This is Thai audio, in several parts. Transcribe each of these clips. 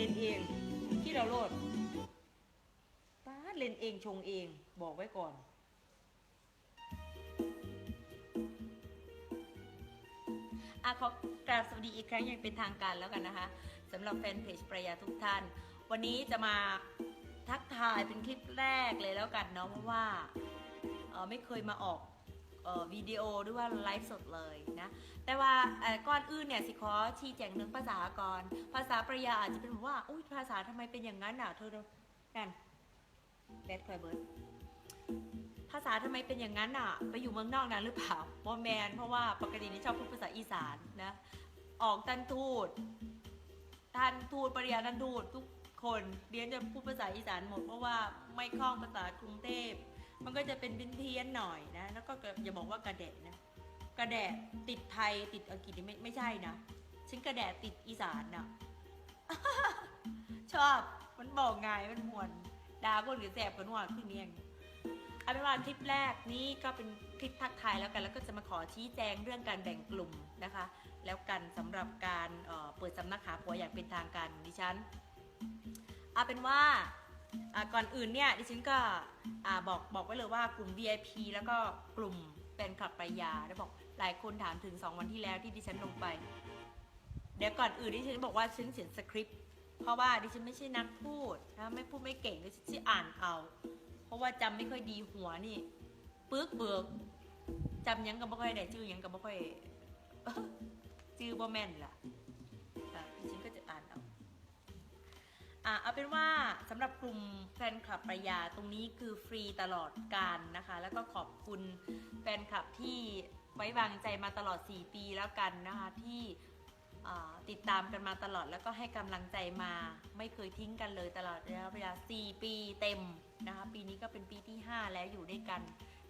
เล่นเอง ที่เราโลดป้าเล่นเองชงเองบอกไว้ก่อนอะขอกราบสวัสดีอีกครั้งย่างเป็นทางการแล้วกันนะคะสำหรับแฟนเพจประยาทุกท่าน วันนี้จะมาทักทายเป็นคลิปแรกเลยแล้วกันเนาะเพราะว่าไม่เคยมาออก วิดีโอหรือว่าไลฟ์สดเลยนะ แต่ว่าก่อนอื่นเนี่ยสิขอชี้แจงเรื่องภาษาก่อน ภาษาประยาอาจจะเป็นว่าอุ้ยภาษาทำไมเป็นอย่างนั้นอะเธอนั่นแบดคอยเบิร์ดภาษาทำไมเป็นอย่างนั้นอะ ไปอยู่เมืองนอกนานหรือเปล่าบอแมน เพราะว่าปกตินี่ชอบพูดภาษาอีสานนะ ออกตันทูตท่านทูตปริยานันทูตทุกคนเรียนจะพูดภาษาอีสานหมดเพราะว่าไม่คล่องภาษากรุงเทพ มันก็จะเป็นเพี้ยนหน่อยนะ แล้วก็อย่าบอกว่ากระแดะนะ กระแดะติดไทยติดอังกฤษนี่ไม่ไม่ใช่นะ ฉันกระแดะติดอีสานนะชอบ มันบอกไงายมันมวนดาคนหรือแสบกันว่าขึ้นเนียงเอาเป็นว่าคลิปแรกนี้ก็เป็นคลิปทักทายแล้วกัน แล้วก็จะมาขอชี้แจงเรื่องการแบ่งกลุ่มนะคะ แล้วกันสำหรับการเออเปิดสำนักหาผัวอย่างเป็นทางการของดิฉันเอาเป็นว่า ก่อนอื่นเนี่ยดิฉันก็บอกบอกไว้เลยว่ากลุ่ม VIP แล้วก็กลุ่มแฟนคลับปรายาได้บอกหลายคนถามถึง 2 วันที่แล้วที่ดิฉันลงไป เดี๋ยวก่อนอื่นดิฉันบอกว่าฉันเขียนสคริปต์เพราะว่าดิฉันไม่ใช่นักพูดนะไม่พูดไม่เก่งดิฉันอ่านเอา เพราะว่าจำไม่ค่อยดีหัวนี่ปึ๊กเบิกจำยังกับบ่ค่อยได้ชื่อยังกับบ่ค่อยชื่อบ่แม่นล่ะ อะเอาเป็นว่าสำหรับกลุ่มแฟนคลับประยาตรงนี้คือฟรีตลอดการนะคะ แล้วก็ขอบคุณแฟนคลับที่ไว้วางใจมาตลอด 4 ปีแล้วกันนะคะที่ติดตามกันมาตลอดแล้วก็ให้กำลังใจมา ไม่เคยทิ้งกันเลยตลอดระยะเวลา 4 ปีเต็มนะคะ ปีนี้ก็เป็นปีที่ 5 แล้วอยู่ด้วยกัน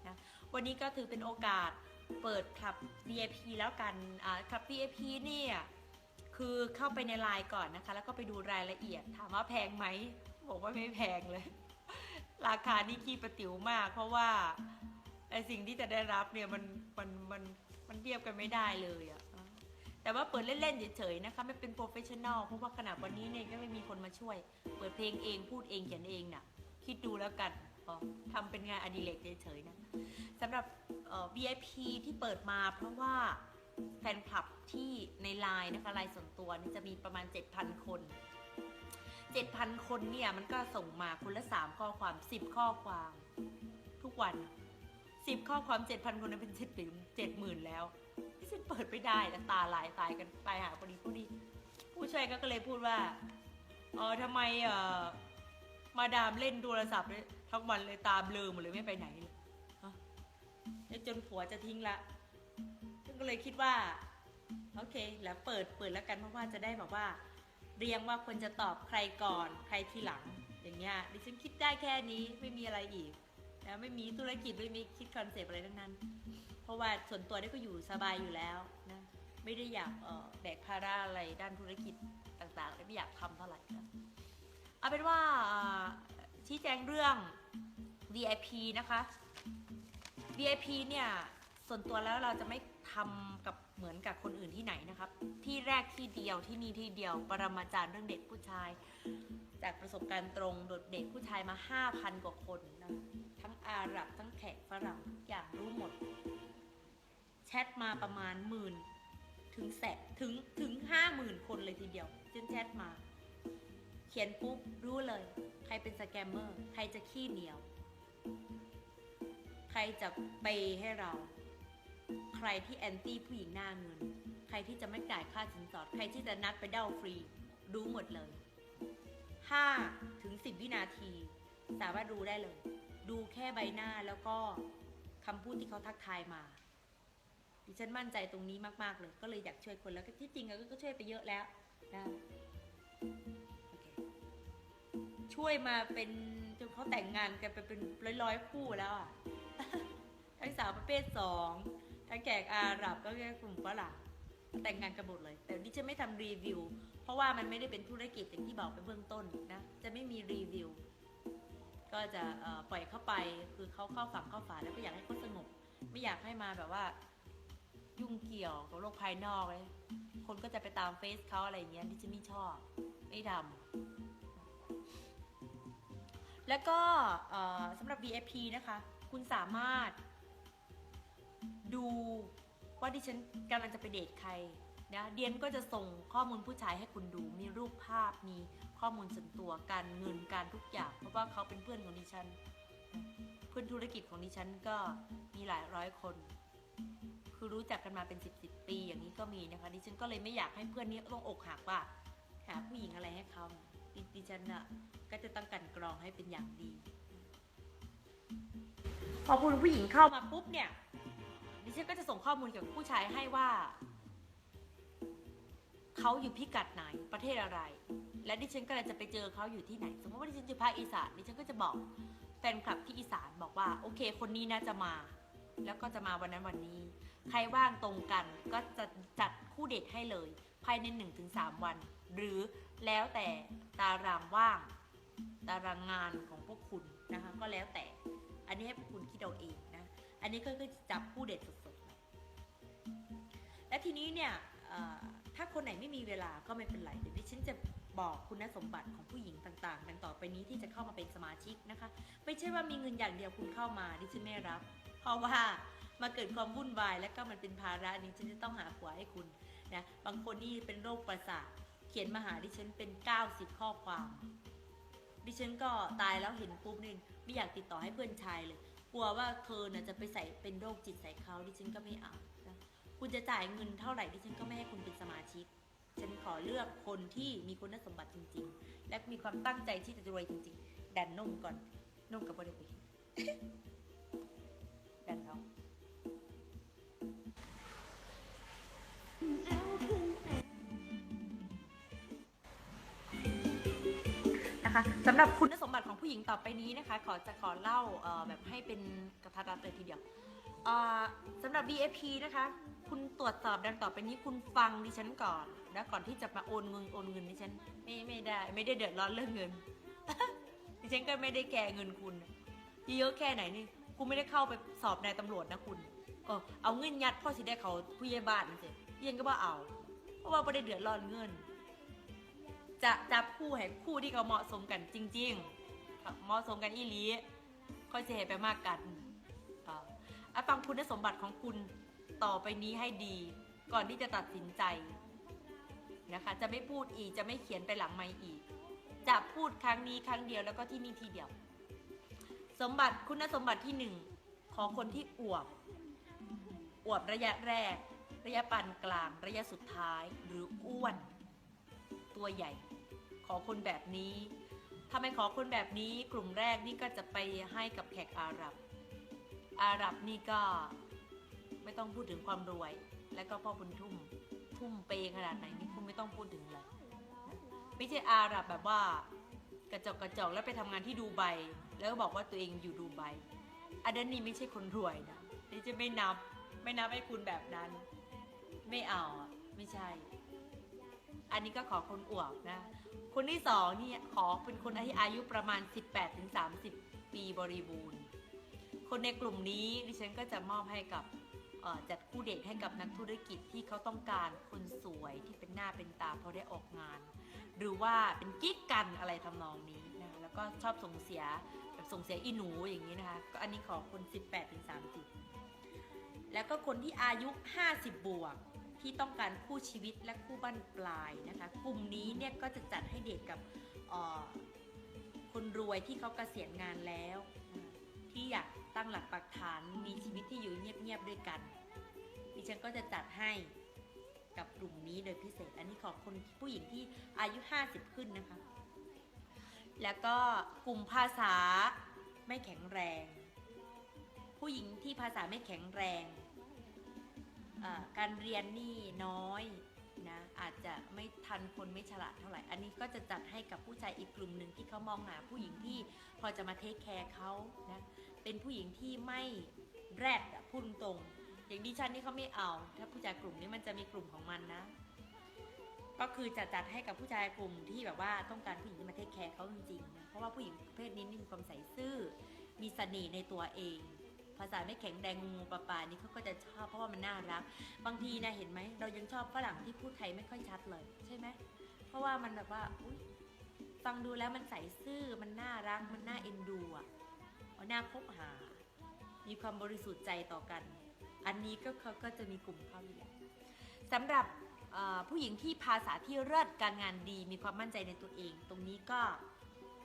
นะวันนี้ก็ถือเป็นโอกาสเปิดคลับ VIP แล้วกันคลับ VIP เนี่ย คือเข้าไปในไลน์ก่อนนะคะ แล้วก็ไปดูรายละเอียด ถามว่าแพงไหมบอกว่าไม่แพงเลย ราคานี่ขี้ประติ๋วมาก เพราะว่าไอสิ่งที่จะได้รับเนี่ยมันมันมันมันเทียบกันไม่ได้เลยอะแต่ว่าเปิดเล่นๆเฉยๆนะคะไม่เป็นโปรเฟชชั่นอลเพราะว่าขนาดวันนี้เนี่ยก็ไม่มีคนมาช่วย เปิดเพลงเองพูดเองเขียนเองน่ะ คิดดูแล้วกันทำเป็นงานอดิเรกเฉยๆนะสำหรับเอ่อ VIP ที่เปิดมาเพราะว่า แฟนคลับที่ในไลน์นะคะไลน์ส่วนตัวนี่จะมีประมาณ 7,000 คน 7,000 คนเนี่ยมันก็ส่งมาคนละ 3 ข้อความ 10 ข้อความ ทุกวัน 10 ข้อความ 7,000 คนนั้นเป็น7 7หมื่นแล้วที่ฉันเปิดไม่ได้แต่ตาลายตายกันตายหาพอดีพอดีผู้ช่วยก็เลยพูดว่าเออทำไมเออมาดามเล่นโทรศัพท์ทั้งวันเลยตามเบลอหมดเลยไม่ไปไหนเลยจนผัวจะทิ้งละ ก็เลยคิดว่าโอเค แล้วเปิดเปิดแล้วกันเพราะว่าจะได้แบบว่า เรียงว่าควรจะตอบใครก่อน ใครทีหลังอย่างเงี้ยดิฉันคิดได้แค่นี้ไม่มีอะไรอีกนะไม่มีธุรกิจไม่มีคิดคอนเซปต์อะไรทั้งนั้น เพราะว่าส่วนตัวนี่ก็อยู่สบายอยู่แล้วนะไม่ได้อยากแบกภาระอะไรด้านธุรกิจต่างๆและไม่อยากทำเท่าไหร่นะเอาเป็นว่าชี้แจงเรื่อง VIP นะคะ VIP เนี่ยส่วนตัวแล้วเราจะไม่ ทำกับเหมือนกับคนอื่นที่ไหนนะครับ ที่แรกที่เดียวที่นี่ที่เดียว ปรมาจารย์เรื่องเด็กผู้ชาย จากประสบการณ์ตรงโดดเด็กผู้ชายมา 5,000 กว่าคนนะทั้งอาหรับทั้งแขกฝรั่งทุกอย่างรู้หมด แชทมาประมาณหมื่นถึงแสนถึงถึงห้าหมื่นคนเลยทีเดียวจนแชทมา เขียนปุ๊บรู้เลย ใครเป็นสแกมเมอร์ ใครจะขี้เหนียว ใครจะเปย์ให้เรา ใครที่แอนตี้ผู้หญิงหน้าเงิน ใครที่จะไม่จ่ายค่าสินสอด ใครที่จะนัดไปเด้าฟรี รู้หมดเลย5ถึง10 วินาที สามารถรู้ได้เลย ดูแค่ใบหน้าแล้วก็คำพูดที่เขาทักทายมาดิฉันมั่นใจตรงนี้มาก ๆ เลย ก็เลยอยากช่วยคนแล้วที่จริงก็ช่วยไปเยอะแล้วนะช่วยมาเป็นจนเขาแต่งงานกันไปเป็นร้อยๆคู่แล้วอะทั้งสาวประเภทสอง แขกอาหรับก็แค่กลุ่มฝรั่งแต่งงานกันหมดเลย แต่ดิฉันไม่ทำรีวิว เพราะว่ามันไม่ได้เป็นธุรกิจอย่างที่บอกไปเบื้องต้นนะ จะไม่มีรีวิว ก็จะปล่อยเข้าไป คือเขาเข้าฝังเข้าฝาแล้วก็อยากให้เขาสงบ ไม่อยากให้มาแบบว่า ยุ่งเกี่ยวกับโลกภายนอกเลย คนก็จะไปตามเฟซเขาอะไรอย่างเงี้ยดิฉันไม่ชอบ ไม่ทำ แล้วก็สำหรับ VIP นะคะ คุณสามารถ ดูว่าดิฉันกำลังจะไปเดทใครนะเดียนก็จะส่งข้อมูลผู้ชายให้คุณดู มีรูปภาพ มีข้อมูลส่วนตัวการเงินการทุกอย่าง เพราะว่าเขาเป็นเพื่อนของดิฉัน เพื่อนธุรกิจของดิฉันก็มีหลายร้อยคน คือรู้จักกันมาเป็นสิบสิบปีอย่างนี้ก็มีนะคะ ดิฉันก็เลยไม่อยากให้เพื่อนนี้ต้องอกหักว่า หาผู้หญิงอะไรให้เขาดิดิฉันน่ะก็จะต้องกันกรองให้เป็นอย่างดี พอคุณผู้หญิงเข้ามาปุ๊บเนี่ย ดิฉันก็จะส่งข้อมูลเกี่ยวกับผู้ชายให้ว่า เขาอยู่พิกัดไหนประเทศอะไร และดิฉันก็เลยจะไปเจอเขาอยู่ที่ไหน สมมติว่าดิฉันอยู่ภาคอีสานดิฉันก็จะบอกแฟนคลับที่อีสานบอกว่าโอเค คนนี้นะจะมา แล้วก็จะมาวันนั้นวันนี้ ใครว่างตรงกันก็จะจัดคู่เดทให้เลย ภายใน 1-3 วัน หรือแล้วแต่ตารางว่าง ตารางงานของพวกคุณนะคะก็แล้วแต่อันนี้ให้พวกคุณคิดเอาเองนะ อันนี้ก็คือจับคู่เดทสดๆ และทีนี้เนี่ยถ้าคนไหนไม่มีเวลาก็ไม่เป็นไรเดี๋ยวดิฉันจะบอกคุณสมบัติของผู้หญิงต่างๆดังต่อไปนี้ที่จะเข้ามาเป็นสมาชิกนะคะ ไม่ใช่ว่ามีเงินอย่างเดียวคุณเข้ามาดิฉันไม่รับ เพราะว่ามาเกิดความวุ่นวายแล้วก็มันเป็นภาระนี้ฉันจะต้องหาผัวให้คุณนะบางคนนี่เป็นโรคประสาทเขียนมาหาดิฉันเป็น 90 ข้อความ ดิฉันก็ตายแล้วเห็นปุ๊บนี่ไม่อยากติดต่อให้เพื่อนชายเลย กลัวว่าเธอน่ะจะไปใส่เป็นโรคจิตใส่เขาดิฉันก็ไม่เอาคุณจะจ่ายเงินเท่าไหร่ดิฉันก็ไม่ให้คุณเป็นสมาชิก ฉันขอเลือกคนที่มีคุณสมบัติจริง ๆ และมีความตั้งใจที่จะรวยจริง ๆ ดันนุ่มก่อนนุ่มกับบริเวณดันท้อง นะคะสำหรับคุณสมบัติของผู้หญิงต่อไปนี้นะคะ ขอจะขอเล่าเอ่อแบบให้เป็นกระทัดรัดเลยทีเดียวเอ่อสำหรับ VIP นะคะ คุณตรวจสอบดังต่อไปนี้คุณฟังดิฉันก่อนนะก่อนที่จะมาโอนเงินโอนเงินดิฉันไม่ไม่ได้ ไม่ได้เดือดร้อนเรื่องเงิน ดิฉันก็ไม่ได้แก่เงินคุณเยอะแค่ไหนนี่คุณไม่ได้เข้าไปสอบนายตำรวจนะคุณเออเอาเงินยัดพ่อสิได้เขาผู้ใหญ่บ้านนั่นสิยังก็ว่าเอา เพราะว่าไม่ได้เดือดร้อนเงิน จะจับคู่ให้คู่ที่เขาเหมาะสมกันจริงๆ เหมาะสมกันอีหลีค่อยเสียไปมากกันอ่าอะฟังคุณสมบัติของคุณต่อไปนี้ให้ดี ก่อนที่จะตัดสินใจนะคะ จะไม่พูดอีกจะไม่เขียนไปหลังไม่อีก จะพูดครั้งนี้ครั้งเดียวแล้วก็ที่นี่ทีเดียว สมบัติคุณสมบัติที่หนึ่งของคนที่อวบ อวบระยะแรก ระยะปานกลาง ระยะสุดท้ายหรืออ้วน ตัวใหญ่ ขอคนแบบนี้ ถ้าไม่ขอคนแบบนี้กลุ่มแรกนี่ก็จะไปให้กับแขกอาหรับ อาหรับนี่ก็ไม่ต้องพูดถึงความรวย และก็พ่อบุญทุ่มทุ่มเปขนาดไหนนี่คุณไม่ต้องพูดถึงเลยไม่ใช่อาหรับแบบว่ากระจอกกระจอกแล้วไปทำงานที่ดูไบแล้วบอกว่าตัวเองอยู่ดูไบอันนั้นนี่ไม่ใช่คนรวยนะนี่จะไม่นับไม่นับให้คุณแบบนั้น ไม่เอาอะไม่ใช่ อันนี้ก็ขอคนอวบนะ คนที่สองนี่ขอเป็นคนที่อายุประมาณ 18-30 ปีบริบูรณ์ คนในกลุ่มนี้ดิฉันก็จะมอบให้กับจัดคู่เดทให้กับนักธุรกิจที่เขาต้องการคนสวยที่เป็นหน้าเป็นตาพราะได้ออกงาน หรือว่าเป็นกิ๊กกันอะไรทำนองนี้นะคะแล้วก็ชอบส่งเสียแบบส่งเสียอีหนูอย่างนี้นะคะก็อันนี้ขอคน 18-30 แล้วก็คนที่อายุ 50 บวก ที่ต้องการคู่ชีวิตและคู่บั้นปลายนะคะ กลุ่มนี้เนี่ยก็จะจัดให้เดทกับคนรวยที่เขาเกษียณงานแล้ว ที่อยากตั้งหลักปักฐานมีชีวิตที่อยู่เงียบๆด้วยกันดิฉันก็จะจัดให้กับกลุ่มนี้โดยพิเศษ อันนี้ของคนผู้หญิงที่อายุ 50 ขึ้นนะคะ แล้วก็กลุ่มภาษาไม่แข็งแรง ผู้หญิงที่ภาษาไม่แข็งแรง การเรียนนี่น้อยนะอาจจะไม่ทันคนไม่ฉลาดเท่าไหร่ อันนี้ก็จะจัดให้กับผู้ชายอีกกลุ่มหนึ่งที่เขามองหาผู้หญิงที่พอจะมาเทคแคร์เขานะเป็นผู้หญิงที่ไม่แรดอะพูดตรง อย่างดิฉันนี่เขาไม่เอา ถ้าผู้ชายกลุ่มนี้มันจะมีกลุ่มของมันนะ ก็คือจะจัดให้กับผู้ชายกลุ่มที่แบบว่าต้องการผู้หญิงที่มาเทคแคร์เขาจริงๆนะเพราะว่าผู้หญิงประเภทนี้นี่มีความใส่ซื่อมีเสน่ห์ในตัวเอง ภาษาไม่แข็งแรงงูปลาปลานี่เขาก็จะชอบเพราะว่ามันน่ารัก บางทีนะเห็นไหมเรายังชอบฝรั่งที่พูดไทยไม่ค่อยชัดเลยใช่ไหมเพราะว่ามันแบบว่าอุ๊ยฟังดูแล้วมันใสซื่อมันน่ารักมันน่าเอ็นดูอะน่าคบหา มีความบริสุทธิ์ใจต่อกัน อันนี้ก็เขาก็จะมีกลุ่มเขาอยู่สำหรับผู้หญิงที่ภาษาที่เลิศการงานดีมีความมั่นใจในตัวเอง ตรงนี้ก็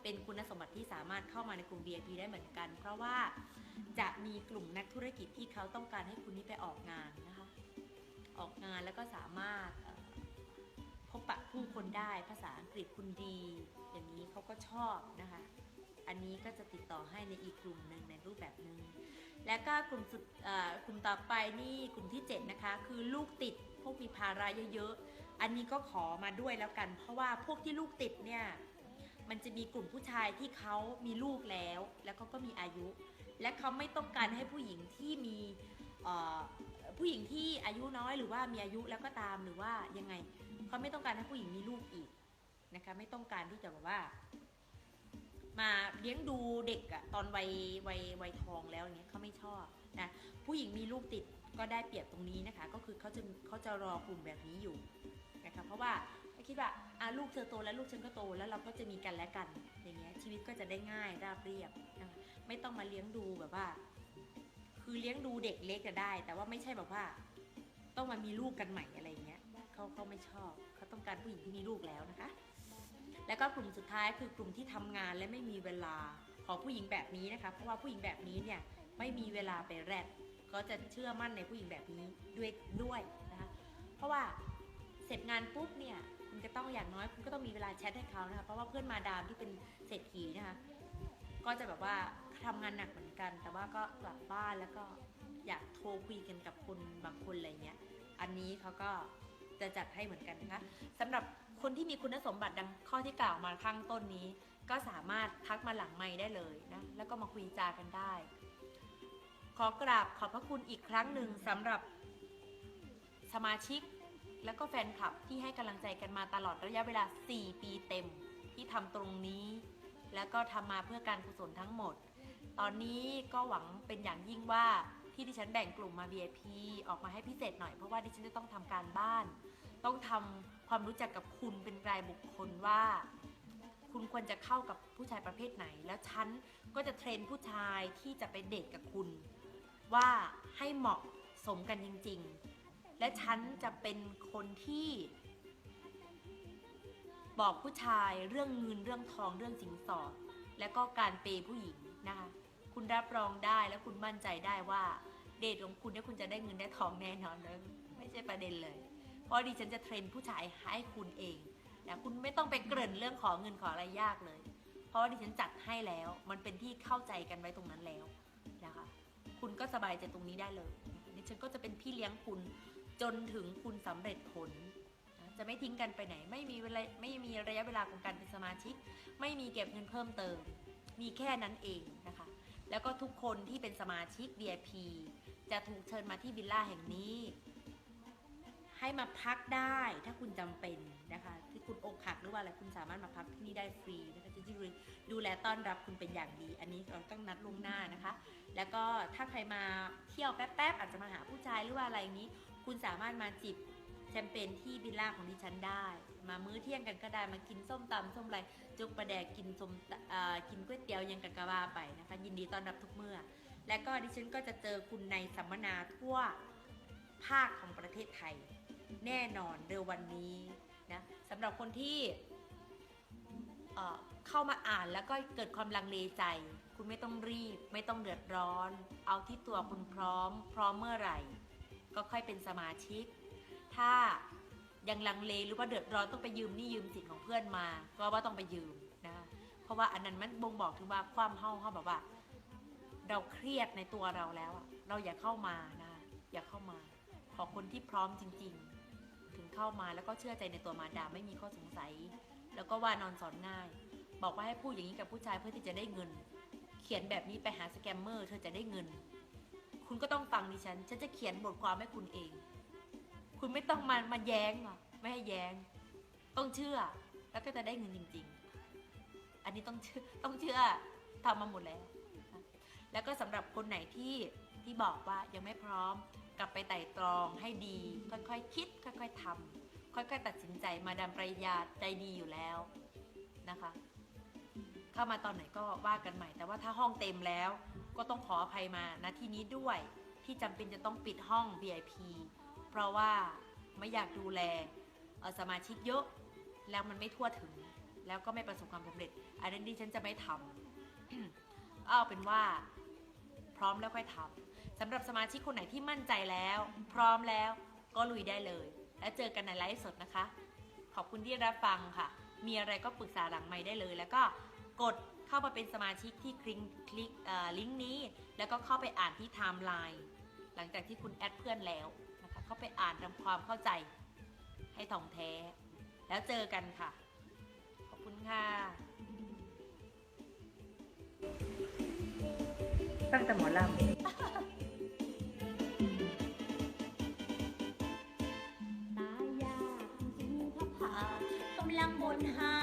เป็นคุณสมบัติที่สามารถเข้ามาในกลุ่ม VIP ได้เหมือนกัน เพราะว่า จะมีกลุ่มนักธุรกิจที่เขาต้องการให้คุณนี้ไปออกงานนะคะ ออกงานแล้วก็สามารถพบปะผู้คนได้ภาษาอังกฤษคุณดี อย่างนี้เขาก็ชอบนะคะ อันนี้ก็จะติดต่อให้ในอีกกลุ่มหนึ่งในรูปแบบหนึ่งและก็กลุ่มสุดกลุ่มต่อไปนี่กลุ่มที่ 7 นะคะ คือลูกติดพวกมีภาระเยอะๆ อันนี้ก็ขอมาด้วยแล้วกัน เพราะว่าพวกที่ลูกติดเนี่ยมันจะมีกลุ่มผู้ชายที่เขามีลูกแล้ว แล้วเขาก็มีอายุ และเขาไม่ต้องการให้ผู้หญิงที่มีผู้หญิงที่อายุน้อยหรือว่ามีอายุแล้วก็ตามหรือว่ายังไงเขาไม่ต้องการให้ผู้หญิงมีลูกอีกนะคะไม่ต้องการที่จะแบบว่า มาเลี้ยงดูเด็กอะตอนวัยวัยวัยทองแล้วอย่างเงี้ยเขาไม่ชอบนะผู้หญิงมีลูกติดก็ได้เปรียบตรงนี้นะคะ ก็คือเขาจะเขาจะรอกลุ่มแบบนี้อยู่นะคะเพราะว่าเขาคิดว่าอะลูกเธอโตแล้วลูกฉันก็โตแล้วเราก็จะมีกันและกันอย่างเงี้ยชีวิตก็จะได้ง่ายราบเรียบนะคะ ไม่ต้องมาเลี้ยงดูแบบว่า คือเลี้ยงดูเด็กเล็กก็ได้ แต่ว่าไม่ใช่แบบว่า ต้องมามีลูกกันใหม่อะไรเงี้ยเขาเขาไม่ชอบเขาต้องการผู้หญิงที่มีลูกแล้วนะคะ แล้วก็กลุ่มสุดท้ายคือกลุ่มที่ทำงานและไม่มีเวลาของผู้หญิงแบบนี้นะคะ เพราะว่าผู้หญิงแบบนี้เนี่ยไม่มีเวลาไปแรดก็จะเชื่อมั่นในผู้หญิงแบบนี้ด้วยด้วยนะคะเพราะว่าเสร็จงานปุ๊บเนี่ยคุณก็ต้องอย่างน้อยคุณก็ต้องมีเวลาแชทให้เขานะคะเพราะว่าเพื่อนมาดามที่เป็นเศรษฐีนะคะ ก็จะแบบว่าทำงานหนักเหมือนกัน แต่ว่าก็กลับบ้านแล้วก็อยากโทรคุยกันกับคนบางคนอะไรเงี้ย อันนี้เขาก็จะจัดให้เหมือนกันนะคะสำหรับคนที่มีคุณสมบัติดังข้อที่กล่าวมาข้างต้นนี้ ก็สามารถทักมาหลังไม้ได้เลยนะ แล้วก็มาคุยจากันได้ ขอกราบขอบพระคุณอีกครั้งหนึ่งสำหรับสมาชิกแล้วก็แฟนคลับที่ให้กำลังใจกันมาตลอดระยะเวลา 4 ปีเต็มที่ทำตรงนี้ แล้วก็ทำมาเพื่อการกุศลทั้งหมด ตอนนี้ก็หวังเป็นอย่างยิ่งว่าที่ดิฉันแบ่งกลุ่มมา VIP ออกมาให้พิเศษหน่อยเพราะว่าดิฉันจะต้องทำการบ้าน ต้องทำความรู้จักกับคุณเป็นรายบุคคลว่า คุณควรจะเข้ากับผู้ชายประเภทไหน แล้วฉันก็จะเทรนผู้ชายที่จะไปเดทกับคุณ ว่าให้เหมาะสมกันจริง ๆ และฉันจะเป็นคนที่ บอกผู้ชายเรื่องเงินเรื่องทองเรื่องสินสอด และก็การเปย์ผู้หญิงนะคะคุณรับรองได้และคุณมั่นใจได้ว่า เดทของคุณเนี่ยคุณจะได้เงินได้ทองแน่นอนเลยไม่ใช่ประเด็นเลย เพราะดิฉันจะเทรนผู้ชายให้คุณเองนะคุณไม่ต้องไปเกริ่นเรื่องขอเงินขออะไรยากเลย เพราะว่าดิฉันจัดให้แล้ว มันเป็นที่เข้าใจกันไว้ตรงนั้นแล้วนะคะคุณก็สบายใจตรงนี้ได้เลยดิฉันก็จะเป็นพี่เลี้ยงคุณจนถึงคุณสำเร็จผล จะไม่ทิ้งกันไปไหน ไม่มีเวลาไม่มีระยะเวลาของการเป็นสมาชิก ไม่มีเก็บเงินเพิ่มเติม มีแค่นั้นเองนะคะ แล้วก็ทุกคนที่เป็นสมาชิก VIP จะถูกเชิญมาที่วิลล่าแห่งนี้ ให้มาพักได้ถ้าคุณจำเป็นนะคะที่คุณอกหักหรือว่าอะไรคุณสามารถมาพักที่นี่ได้ฟรีนะคะจะดูแลต้อนรับคุณเป็นอย่างดี อันนี้เราต้องนัดล่วงหน้านะคะ แล้วก็ถ้าใครมาเที่ยวแป๊บๆอาจจะมาหาผู้ชายหรือว่าอะไรอย่างนี้ คุณสามารถมาจิบ แชมเปญที่วิลล่าของดิฉันได้ มามื้อเที่ยงกันก็ได้มากินส้มตำส้มไรจุกประแดกกินส้มกินก๋วยเตี๋ยวยังกันกะว่าไปนะคะ ยินดีต้อนรับทุกเมื่อ และก็ดิฉันก็จะเจอคุณในสัมมนาทั่วภาคของประเทศไทย แน่นอนเร็ววันนี้นะสำหรับคนที่เข้ามาอ่านแล้วก็เกิดความลังเลใจ คุณไม่ต้องรีบ ไม่ต้องเดือดร้อน เอาที่ตัวคุณพร้อม พร้อมเมื่อไหร่ ก็ค่อยเป็นสมาชิก ถ้ายังลังเลหรือว่าเดือดร้อนต้องไปยืมนี่ยืมสินของเพื่อนมา ก็ว่าต้องไปยืมนะเพราะว่าอันนั้นมันบ่งบอกถึงว่าความเฮาเขาแบบว่า เราเครียดในตัวเราแล้วเราอย่าเข้ามานะอย่าเข้ามา ขอคนที่พร้อมจริง ๆ ถึงเข้ามาแล้วก็เชื่อใจในตัวมาดาไม่มีข้อสงสัย แล้วก็ว่านอนสอนง่าย บอกว่าให้พูดอย่างนี้กับผู้ชายเพื่อที่จะได้เงิน เขียนแบบนี้ไปหาสแกมเมอร์เธอจะได้เงิน คุณก็ต้องฟังดิฉันฉันจะเขียนบทความให้คุณเอง คุณไม่ต้องมามาแย้งอะไม่ให้แย้ง ต้องเชื่อ แล้วก็จะได้เงินจริง ๆ อันนี้ต้องเชื่อต้องเชื่อทำมาหมดแล้ว แล้วก็สำหรับคนไหนที่ที่บอกว่ายังไม่พร้อมกลับไปไต่ตรองให้ดี ค่อยๆคิด ค่อย ๆทำค่อย ๆ ตัดสินใจมาดามปริยาใจดีอยู่แล้วนะคะ เข้ามาตอนไหนก็ว่ากันใหม่ แต่ว่าถ้าห้องเต็มแล้ว ก็ต้องขออภัยมาณที่นี้ด้วย ที่จำเป็นจะต้องปิดห้อง VIP เพราะว่าไม่อยากดูแลสมาชิกเยอะแล้วมันไม่ทั่วถึง แล้วก็ไม่ประสบความสำเร็จอันนั้นดิฉันจะไม่ทำเอาเป็นว่าพร้อมแล้วค่อยทำสำหรับสมาชิกคนไหนที่มั่นใจแล้ว พร้อมแล้วก็ลุยได้เลย แล้วเจอกันในไลฟ์สดนะคะ ขอบคุณที่รับฟังค่ะ มีอะไรก็ปรึกษาหลังไมค์ได้เลย แล้วก็กดเข้ามาเป็นสมาชิกที่คลิกคลิกลิงก์นี้ แล้วก็เข้าไปอ่านที่ไทม์ไลน์หลังจากที่คุณแอดเพื่อนแล้วาไปอ่านทำความเข้าใจให้ถ่องแท้ แล้วเจอกันค่ะ ขอบคุณค่ะ ตั้งแต่หมอลำตายากจริงๆพระผากำลังบนหาง